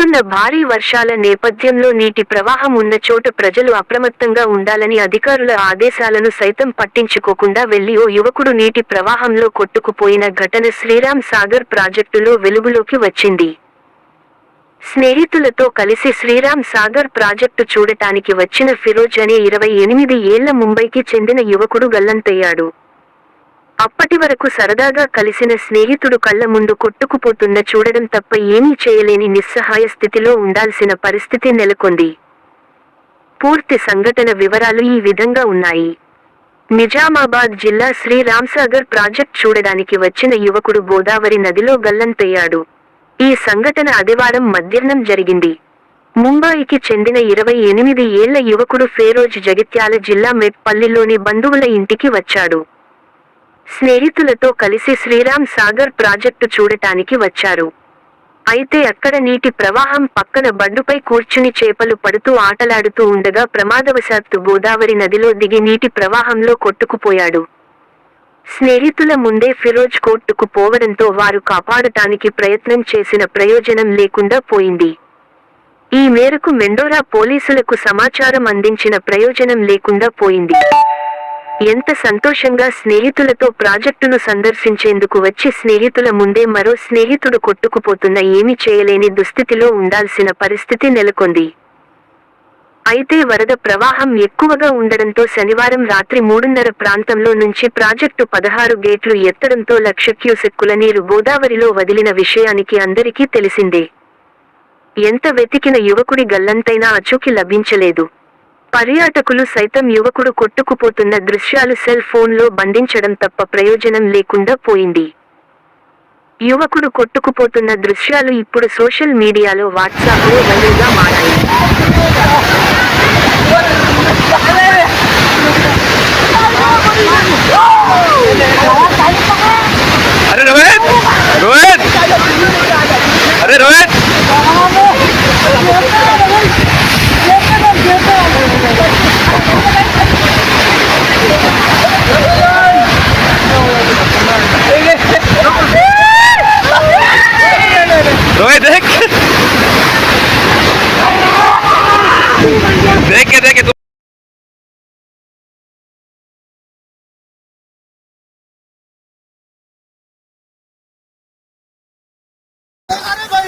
కురుస్తున్న భారీ వర్షాల నేపథ్యంలో నీటి ప్రవాహం ఉన్న చోట ప్రజలు అప్రమత్తంగా ఉండాలని అధికారుల ఆదేశాలను సైతం పట్టించుకోకుండా వెళ్ళి ఓ యువకుడు నీటి ప్రవాహంలో కొట్టుకుపోయిన ఘటన శ్రీరామ్ సాగర్ ప్రాజెక్టులో వెలుగులోకి వచ్చింది. స్నేహితులతో కలిసి శ్రీరామ్ సాగర్ ప్రాజెక్టు చూడటానికి వచ్చిన ఫిరోజ్ అనే ఇరవై ఎనిమిది ఏళ్ళ ముంబైకి చెందిన యువకుడు గల్లంతయ్యాడు. అప్పటి వరకు సరదాగా కలిసిన స్నేహితుడు కళ్ళ ముందు కొట్టుకుపోతున్న చూడడం తప్ప ఏమీ చేయలేని నిస్సహాయ స్థితిలో ఉండాల్సిన పరిస్థితి నెలకొంది. పూర్తి సంఘటన వివరాలు ఈ విధంగా ఉన్నాయి. నిజామాబాద్ జిల్లా శ్రీ రామ్సాగర్ ప్రాజెక్ట్ చూడడానికి వచ్చిన యువకుడు గోదావరి నదిలో గల్లంతయ్యాడు. ఈ సంఘటన ఆదివారం మధ్యాహ్నం జరిగింది. ముంబాయికి చెందిన ఇరవై ఎనిమిది ఏళ్ళ యువకుడు ఫేరోజ్ జగిత్యాల జిల్లా మెట్పల్లిలోని బంధువుల ఇంటికి వచ్చాడు. స్నేహితులతో కలిసి శ్రీరామ్ సాగర్ ప్రాజెక్టు చూడటానికి వచ్చారు. అయితే అక్కడ నీటి ప్రవాహం పక్కన బండుపై కూర్చుని చేపలు పడుతూ ఆటలాడుతూ ఉండగా ప్రమాదవశాత్తు గోదావరి నదిలో దిగి నీటి ప్రవాహంలో కొట్టుకుపోయాడు. స్నేహితుల ముందే ఫిరోజ్ కోర్టుకు పోవడంతో వారు కాపాడటానికి ప్రయత్నం చేసిన ప్రయోజనం లేకుండా పోయింది. ఈ మేరకు మెండోరా పోలీసులకు సమాచారం అందించిన ప్రయోజనం లేకుండా పోయింది. ఎంత సంతోషంగా స్నేహితులతో ప్రాజెక్టును సందర్శించేందుకు వచ్చి స్నేహితుల ముందే మరో స్నేహితుడు కొట్టుకుపోతున్న ఏమీ చేయలేని దుస్థితిలో ఉండాల్సిన పరిస్థితి నెలకొంది. అయితే వరద ప్రవాహం ఎక్కువగా ఉండడంతో శనివారం రాత్రి మూడున్నర ప్రాంతంలో నుంచి ప్రాజెక్టు పదహారు గేట్లు ఎత్తడంతో లక్ష క్యూసెక్కుల నీరు గోదావరిలో వదిలిన విషయానికి అందరికీ తెలిసిందే. ఎంత వెతికిన యువకుడి గల్లంతైనా అచూకి లభించలేదు. పర్యాటకులు సైతం యువకుడు కొట్టుకుపోతున్న దృశ్యాలు సెల్ ఫోన్లో బంధించడం తప్ప ప్రయోజనం లేకుండా పోయింది. యువకుడు కొట్టుకుపోతున్న దృశ్యాలు ఇప్పుడు సోషల్ మీడియాలో వాట్సాప్లో వైరల్గా మారాయి. అరే రోహిత్! అరే రోహిత్! A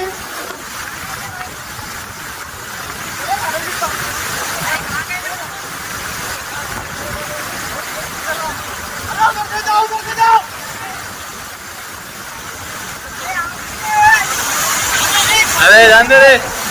ver, ándale.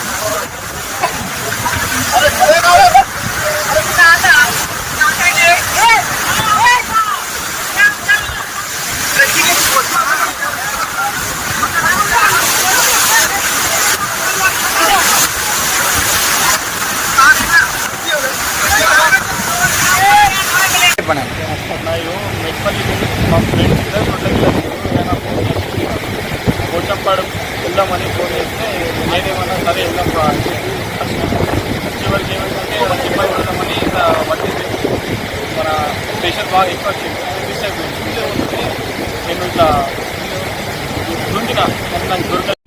చెప్పండి. నేను మెట్పల్లి మా ఫ్రెండ్స్ పోచంపాడు వెళ్దామని ఫోన్ చేస్తే నేనేమన్నా సరే వెళ్దాం చివరికి అని చెప్పి ఏమైందంటే ఇబ్బంది ఉండమని ఇట్లా మన స్టేషన్ బాగా ఎక్కువ వచ్చింది. మిస్ అయిపోయింది మిస్ అయిపోతుంది నేను ఇట్లా దొరికిన నాకు దొరకలేదు